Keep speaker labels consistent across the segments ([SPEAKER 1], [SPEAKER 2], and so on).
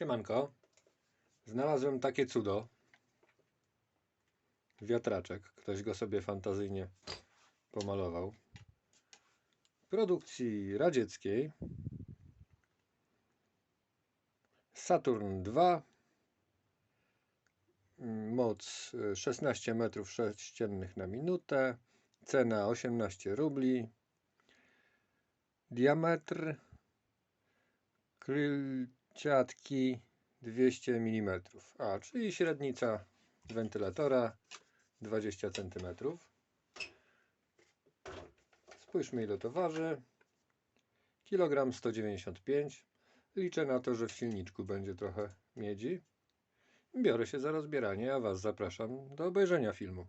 [SPEAKER 1] Siemanko. Znalazłem takie cudo. Wiatraczek. Ktoś go sobie fantazyjnie pomalował. Produkcji radzieckiej. Saturn 2. Moc y, 16 metrów sześciennych na minutę. Cena 18 rubli. Diametr krylciatki 200 mm. A, czyli średnica wentylatora 20 cm. Spójrzmy ile to waży. Kilogram 195. Liczę na to, że w silniczku będzie trochę miedzi. Biorę się za rozbieranie, a Was zapraszam do obejrzenia filmu.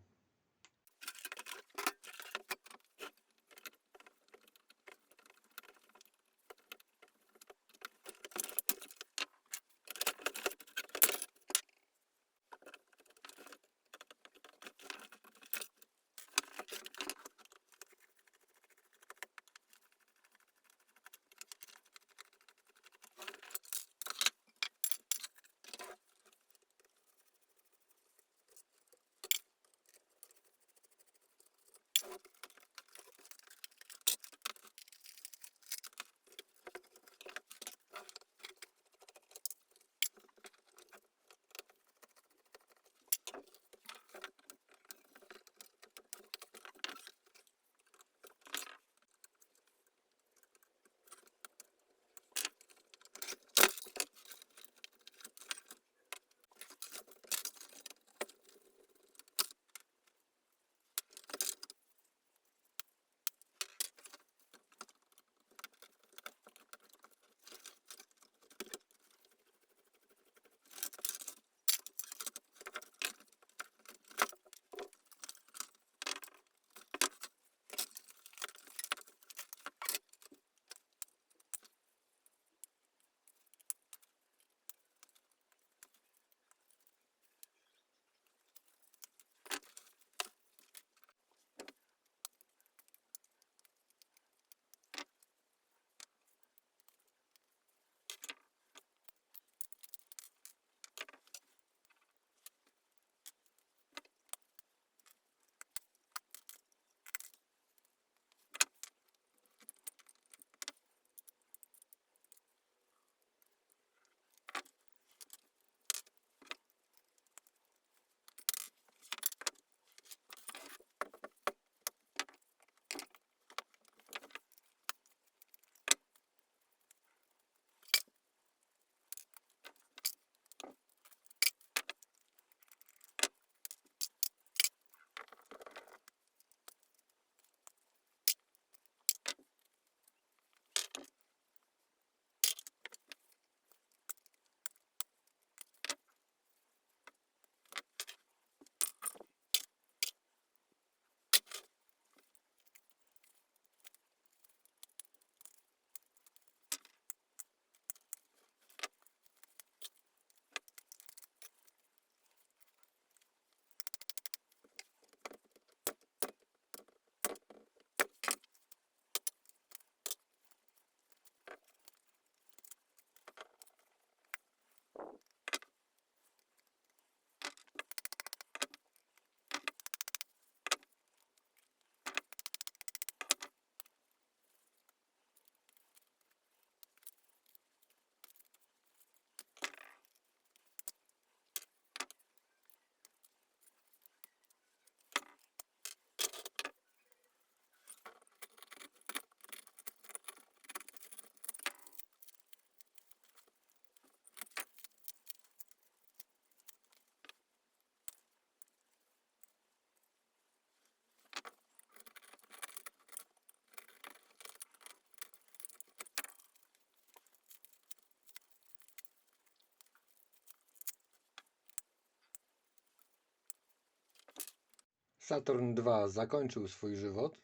[SPEAKER 1] Saturn II zakończył swój żywot.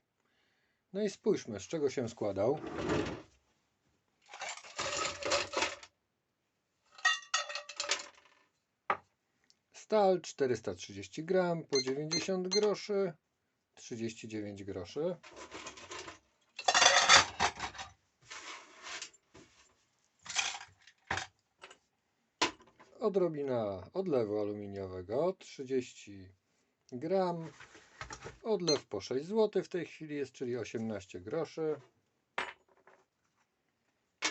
[SPEAKER 1] No i spójrzmy, z czego się składał. Stal 430 gram po 90 groszy, 39 groszy. odrobina odlewu aluminiowego 30 gram. Odlew po 6 zł w tej chwili jest, czyli 18 groszy.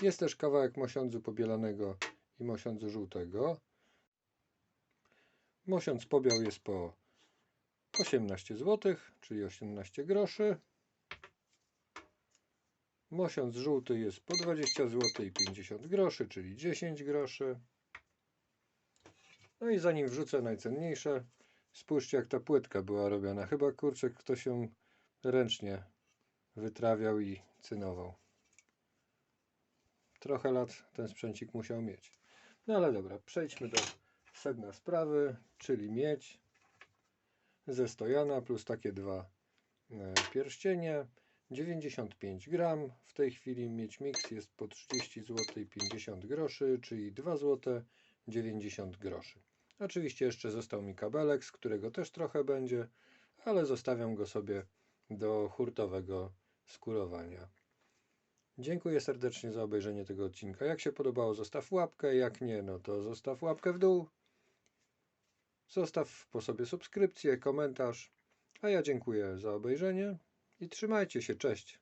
[SPEAKER 1] Jest też kawałek mosiądzu pobielanego i mosiądzu żółtego. Mosiądz pobiał jest po 18 zł, czyli 18 groszy. Mosiądz żółty jest po 20 zł i 50 groszy, czyli 10 groszy. No i zanim wrzucę najcenniejsze, spójrzcie jak ta płytka była robiona. Chyba kurczę ktoś ją ręcznie wytrawiał i cynował. Trochę lat ten sprzęcik musiał mieć. No ale dobra, przejdźmy do sedna sprawy, czyli miedź ze stojana plus takie dwa e, pierścienie. 95 gram. W tej chwili miedź mix jest po 30 zł i 50 groszy, czyli 2 zł 90 groszy. Oczywiście jeszcze został mi kabelek, z którego też trochę będzie, ale zostawiam go sobie do hurtowego skurowania. Dziękuję serdecznie za obejrzenie tego odcinka. Jak się podobało, zostaw łapkę, jak nie, no to zostaw łapkę w dół. Zostaw po sobie subskrypcję, komentarz. A ja dziękuję za obejrzenie i trzymajcie się, cześć.